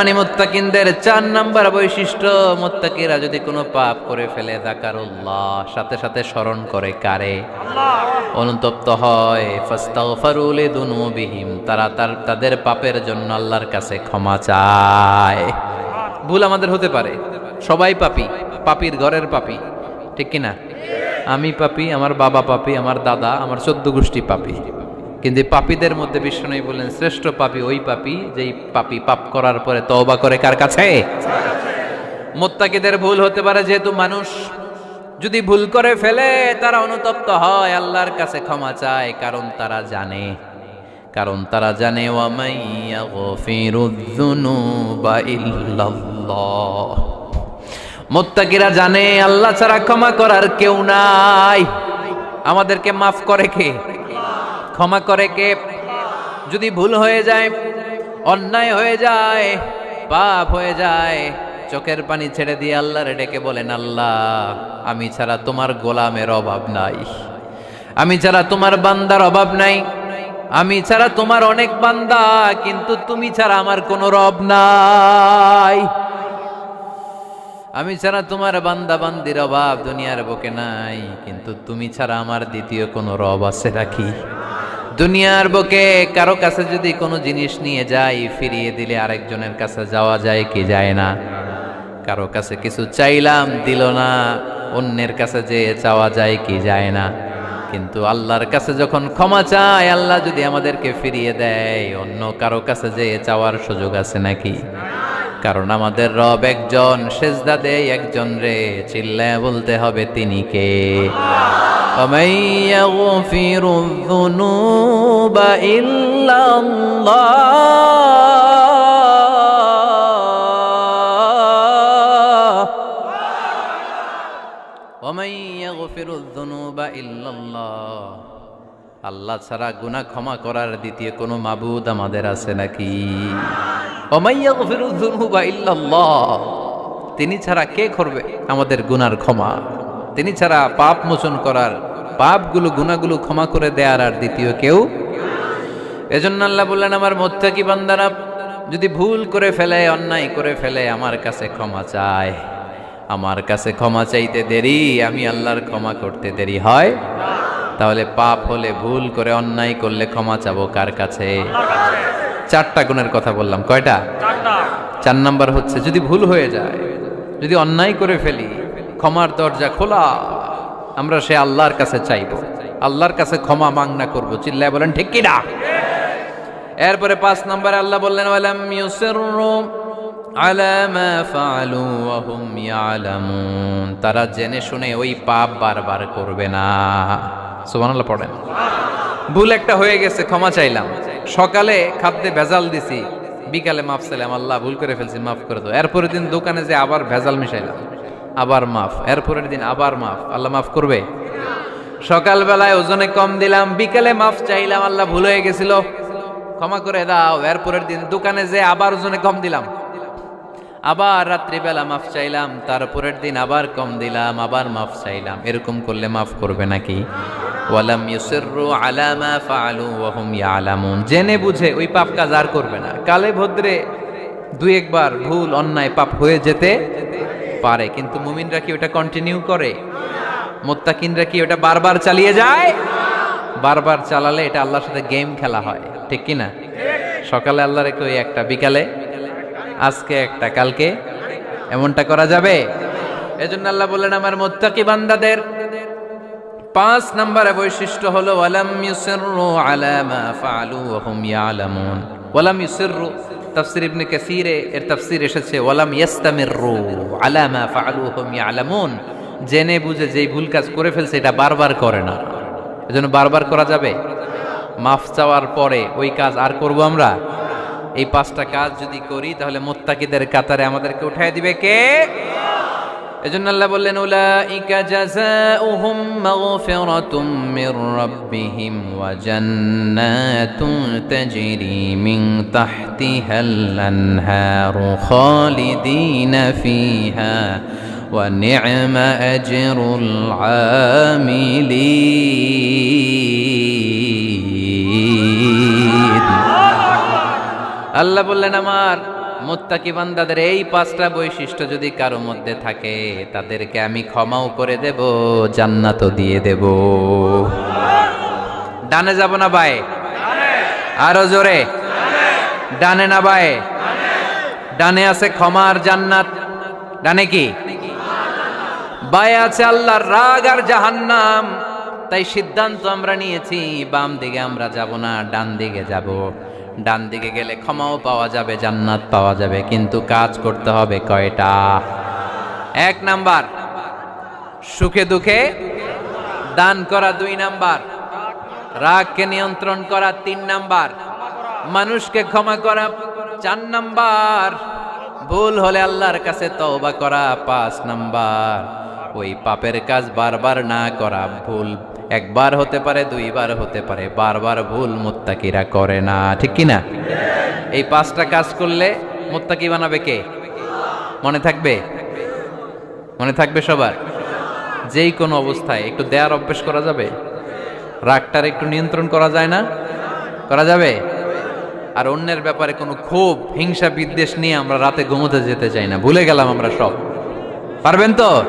মানে মোত্তাকিনদের চার নাম্বার বৈশিষ্ট্য, মোত্তাকিরা যদি কোনো পাপ করে ফেলে দাকারুল্লাহ সাথে সাথে স্মরণ করে কারে? অনুতপ্ত হয়। ফাস্তাগফারুলি দুনুবিহিম তারা তার, তাদের পাপের জন্য আল্লাহর কাছে ক্ষমা চায়। ভুল আমাদের হতে পারে। সবাই পাপি, পাপির ঘরের পাপি, ঠিক কি না আমি পাপি, আমার বাবা পাপি, আমার দাদা, আমার চোদ্দ গোষ্ঠী পাপি। কিন্তু পাপীদের মধ্যে বিষ্ণু বললেন, শ্রেষ্ঠ পাপি ওই পাপি যেই পাপি পাপ করার পরে তওবা করে কার কাছে? মোত্তাকিদের ভুল হতে পারে যেহেতু মানুষ যদি ভুল করে ফেলে, তারা অনুতপ্ত হয়, আল্লাহর কাছে ক্ষমা চায়, কারণ তারা জানে। কারণ তারা জানে মোত্তাকিরা জানে, আল্লাহ ছাড়া ক্ষমা করার কেউ নাই। আমাদেরকে মাফ করে কে? ক্ষমা করে কে? যদি ভুল হয়ে যায়, অন্যায় হয়ে যায়, পাপ হয়ে যায়, চোখের পানি ছেড়ে দিয়ে আল্লাহরে ডেকে বলেন, আল্লাহ, আমি ছাড়া তোমার গোলামের অভাব নাই। আমি ছাড়া তোমার বান্দার অভাব নাই। আমি ছাড়া তোমার অনেক বান্দা, কিন্তু তুমি ছাড়া আমার কোনো রব নাই। আমি ছাড়া তোমার বান্দা বান্দির অভাব দুনিয়ার বুকে নাই, কিন্তু তুমি ছাড়া আমার দ্বিতীয় কোনো রব আছে রাখি দুনিয়ার বুকে কারও কাছে যদি কোনো জিনিস নিয়ে যাই, ফিরিয়ে দিলে আরেকজনের কাছে যাওয়া যায় কি যায় না? কারও কাছে কিছু চাইলাম, দিল না, অন্যের কাছে যে চাওয়া যায় কি যায় না? কিন্তু আল্লাহর কাছে যখন ক্ষমা চায়, আল্লাহ যদি আমাদেরকে ফিরিয়ে দেয়, অন্য কারও কাছে যে চাওয়ার সুযোগ আছে নাকি? কারণ আমাদের রব একজন, সেজদা দেয় একজন রে, চিল্লায় বলতে হবে তিনি কে? আল্লাহ ছাড়া গুনা ক্ষমা করার দ্বিতীয় কোনো মাবুদ আমাদের আছে নাকি? তিনি ছাড়া কে করবে আমাদের গুনার ক্ষমা? তিনি ছাড়া পাপ মোচন করার, পাপগুলো, গুনাহগুলো ক্ষমা করে দেয়ার আর দ্বিতীয় কেউ? এজন্য আল্লাহ বললেন, আমার মোত্তাকি বান্দারা, যদি ভুল করে ফেলে, অন্যায় করে ফেলে, আমার কাছে ক্ষমা চায়। আমার কাছে ক্ষমা চাইতে দেরি, আমি আল্লাহর ক্ষমা করতে দেরি হয়। তাহলে পাপ হলে ভুল করে অন্যায় করলে ক্ষমা চাবো কার কাছে? চারটা গুণের কথা বললাম। কয়টা? চার নাম্বার হচ্ছে যদি ভুল হয়ে যায় যদি অন্যায় করে ফেলি ক্ষমার দরজা খোলা আমরা সে আল্লাহর কাছে চাইব। আল্লাহর কাছে ক্ষমা মাংনা করব। চিল্লায় বলেন ঠিক কিনা? এরপরে পাঁচ নম্বরে আল্লাহ বললেন ওয়ালাম ইউসিররু আলা মা ফাআলু ওয়া হুম ইয়ালামুন। তারা জেনে শুনে ওই পাপ বারবার করবে না। সুবহানাল্লাহ পড়েন। ভুল একটা হয়ে গেছে ক্ষমা চাইলাম। সকালে খাদ্যে ভেজাল দিছি, বিকালে মাফ চাইলাম আল্লাহ ভুল করে ফেলছি, মাফ করে দাও। এরপরের দিন দোকানে যে আবার ভেজাল মিশাইলাম, আবার মাফ। এরপরের দিন আবার মাফ। আল্লাহ মাফ করবে? সকালবেলায় ওজনে কম দিলাম, বিকালে মাফ চাইলাম, আল্লাহ ভুল হয়ে গেছিল। ক্ষমা করে দাও। এরপরের দিন দোকানে যে আবার ওজনে কম দিলাম, আবার রাত্রিবেলা মাফ চাইলাম, তারপরের দিন আবার কম দিলাম, আবার মাফ চাইলাম। এরকম করলে মাফ করবে নাকি? ওয়ালাম ইউসিররু আলা মা ফাআলু ওয়া হুম ইয়ালামুন। জেনে বুঝে ওই পাপ কাজ আর করবে না। কালে ভদ্রে দুই একবার ভুল, অন্যায় পাপ হয়ে যেতে পারে। কিন্তু মুমিনরা কি ওটা কন্টিনিউ করে? মোত্তাকিনরা কি ওটা বারবার চালিয়ে যায়? বারবার চালালে এটা আল্লাহর সাথে গেম খেলা হয়। ঠিক কি না সকালে আল্লাহ রেখে ওই একটা, বিকালে? আজকে একটা, কালকে? এমনটা করা যাবে? এজন্য আল্লাহ বললেন, আমার মোত্তাকি বান্দাদের পাঁচ নম্বরে বৈশিষ্ট্য হলো, ওয়ালাম ইউসিররু আলা মা ফাআলু ওয়া হুম ইয়ালামুন। ওয়ালাম ইউসিররু তাফসীর ইবনে কাসীরে এর তাফসীর এসেছে, ওয়ালাম ইয়াস্তামিররু আলা মা ফাআলু ওয়া হুম ইয়ালামুন। জেনে বুঝে যেই ভুল কাজ করে ফেলছে, এটা বারবার করে না। এজন্য বারবার করা যাবে। মাফ চাওয়ার পরে ওই কাজ আর করব আমরা? এই পাঁচটা কাজ যদি করি, তাহলে মোত্তাকিদের কাতারে আমাদেরকে উঠায় দিবে কে? এজন্য আল্লাহ বললেন, উলাইকা জাযাউহুম মাগফিরাতুম মির রাব্বিহিম ওয়া জান্নাতুন তাজরি মিন তাহতিহাল আনহারু খালিদিনা ফিহা ওয়া নি'মা আজরুল আমিলিন. আল্লাহ বললেন, আমার মুত্তাকি বান্দাদের এই পাঁচটা বৈশিষ্ট্য যদি কারও মধ্যে থাকে, তাদেরকে আমি ক্ষমাও করে দেব, জান্নাতও দিয়ে দেব। ডানে যাব না বায়ে? আরও জোরে। ডানে না বায়ে? ডানে আছে ক্ষমার জান্নাত। ডানে কি? বায়ে আছে আল্লাহর রাগ আর জাহান্নাম। তাই সিদ্ধান্ত আমরা নিয়েছি, বাম দিকে আমরা যাব না, ডান দিকে যাব। ডান দিকে গেলে ক্ষমাও পাওয়া যাবে, জান্নাত পাওয়া যাবে, কিন্তু কাজ করতে হবে কয়টা? এক নাম্বার, সুখে দুঃখে দান করা দুই নাম্বার, রাগকে নিয়ন্ত্রণ করা তিন নাম্বার, মানুষকে ক্ষমা করা চার নাম্বার, ভুল হলে আল্লাহর কাছে তওবা করা পাঁচ নাম্বার। ওই পাপের কাজ বারবার না করা ভুল একবার হতে পারে, দুইবার হতে পারে। বারবার ভুল মুত্তাকিরা করে না। ঠিক কি না এই পাঁচটা কাজ করলে মুত্তাকি বানাবে কে? মনে থাকবে? মনে থাকবে সবার? যেই কোনো অবস্থায়। একটু দেয়ার অভ্যেস করা যাবে? রাগটার একটু নিয়ন্ত্রণ করা যায় না? করা যাবে? আর অন্যের ব্যাপারে কোনো ক্ষোভ, হিংসা, বিদ্বেষ নিয়ে আমরা রাতে ঘুমোতে যেতে চাই না। ভুলে গেলাম আমরা সব। পারবেন তো?